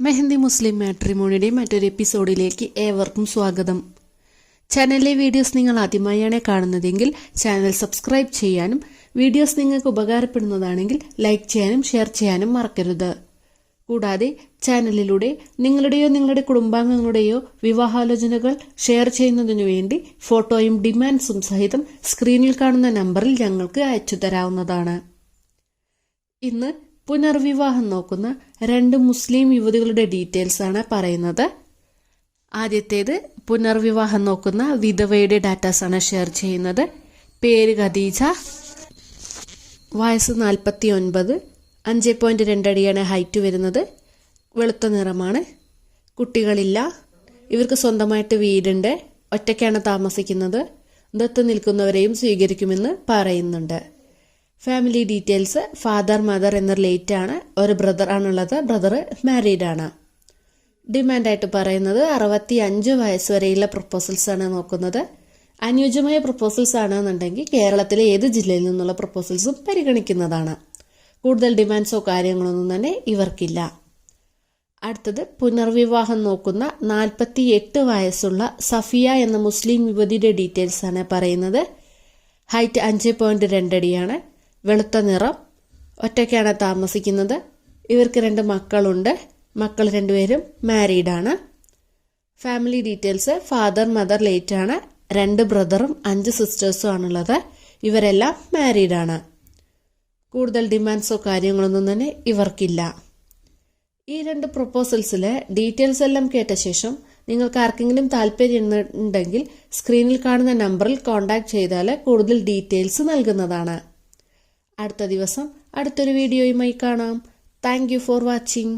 മെഹന്തി മുസ്ലിം മാട്രിമോണിയുടെ മറ്റൊരു എപ്പിസോഡിലേക്ക് ഏവർക്കും സ്വാഗതം. ചാനലിലെ വീഡിയോസ് നിങ്ങൾ ആദ്യമായാണ് കാണുന്നതെങ്കിൽ ചാനൽ സബ്സ്ക്രൈബ് ചെയ്യാനും വീഡിയോസ് നിങ്ങൾക്ക് ഉപകാരപ്പെടുന്നതാണെങ്കിൽ ലൈക്ക് ചെയ്യാനും ഷെയർ ചെയ്യാനും മറക്കരുത്. കൂടാതെ ചാനലിലൂടെ നിങ്ങളുടെയോ നിങ്ങളുടെ കുടുംബാംഗങ്ങളുടെയോ വിവാഹാലോചനകൾ ഷെയർ ചെയ്യുന്നതിനു വേണ്ടി ഫോട്ടോയും ഡിമാൻഡ്സും സഹിതം സ്ക്രീനിൽ കാണുന്ന നമ്പറിൽ ഞങ്ങൾക്ക് അയച്ചു തരാവുന്നതാണ്. ഇന്ന് പുനർവിവാഹം നോക്കുന്ന രണ്ട് മുസ്ലിം യുവതികളുടെ ഡീറ്റെയിൽസ് ആണ് പറയുന്നത്. ആദ്യത്തേത് പുനർവിവാഹം നോക്കുന്ന വിധവയുടെ ഡാറ്റാസ് ആണ് ഷെയർ ചെയ്യുന്നത്. പേര് ഖദീജ. വയസ്സ് നാൽപ്പത്തി ഒൻപത് അഞ്ച് പോയിന്റ് രണ്ടടിയാണ് ഹൈറ്റ് വരുന്നത്. വെളുത്ത നിറമാണ്. കുട്ടികളില്ല. ഇവർക്ക് സ്വന്തമായിട്ട് വീടുണ്ട്. ഒറ്റയ്ക്കാണ് താമസിക്കുന്നത്. ദത്ത് നിൽക്കുന്നവരെയും സ്വീകരിക്കുമെന്ന് പറയുന്നുണ്ട്. ഫാമിലി ഡീറ്റെയിൽസ് ഫാദർ മദർ എന്ന റിലേറ്റ് ആണ്. ഒരു ബ്രദർ ആണുള്ളത്. ബ്രദർ മാരീഡ് ആണ്. ഡിമാൻഡായിട്ട് പറയുന്നത് അറുപത്തി അഞ്ച് വയസ്സ് വരെയുള്ള പ്രപ്പോസൽസ് ആണ് നോക്കുന്നത്. അനുയോജ്യമായ പ്രപ്പോസൽസ് ആണെന്നുണ്ടെങ്കിൽ കേരളത്തിലെ ഏത് ജില്ലയിൽ നിന്നുള്ള പ്രപ്പോസൽസും പരിഗണിക്കുന്നതാണ്. കൂടുതൽ ഡിമാൻഡ്സോ കാര്യങ്ങളൊന്നും തന്നെ ഇവർക്കില്ല. അടുത്തത് പുനർവിവാഹം നോക്കുന്ന നാൽപ്പത്തി എട്ട് വയസ്സുള്ള സഫിയ എന്ന മുസ്ലിം യുവതിയുടെ ഡീറ്റെയിൽസ് ആണ് പറയുന്നത്. ഹൈറ്റ് അഞ്ച് പോയിന്റ് രണ്ടടിയാണ് വെളുത്ത നിറം ഒറ്റയ്ക്കാണ് താമസിക്കുന്നത്. ഇവർക്ക് രണ്ട് മക്കളുണ്ട്. മക്കൾ രണ്ടുപേരും മാരീഡാണ്. Family details father mother late ആണ് രണ്ട് ബ്രദറും അഞ്ച് സിസ്റ്റേഴ്സും ആണുള്ളത്. ഇവരെല്ലാം മാരീഡാണ്. കൂടുതൽ ഡിമാൻഡ്സോ കാര്യങ്ങളൊന്നും തന്നെ ഇവർക്കില്ല. ഈ രണ്ട് പ്രൊപ്പോസൽസിലെ ഡീറ്റെയിൽസ് എല്ലാം കേട്ട ശേഷം നിങ്ങൾക്ക് ആർക്കെങ്കിലും താല്പര്യം ഉണ്ടെങ്കിൽ സ്ക്രീനിൽ കാണുന്ന നമ്പറിൽ കോൺടാക്ട് ചെയ്താൽ കൂടുതൽ ഡീറ്റെയിൽസ് നൽകുന്നതാണ്. അടുത്ത ദിവസം അടുത്തൊരു വീഡിയോയുമായി കാണാം. Thank for watching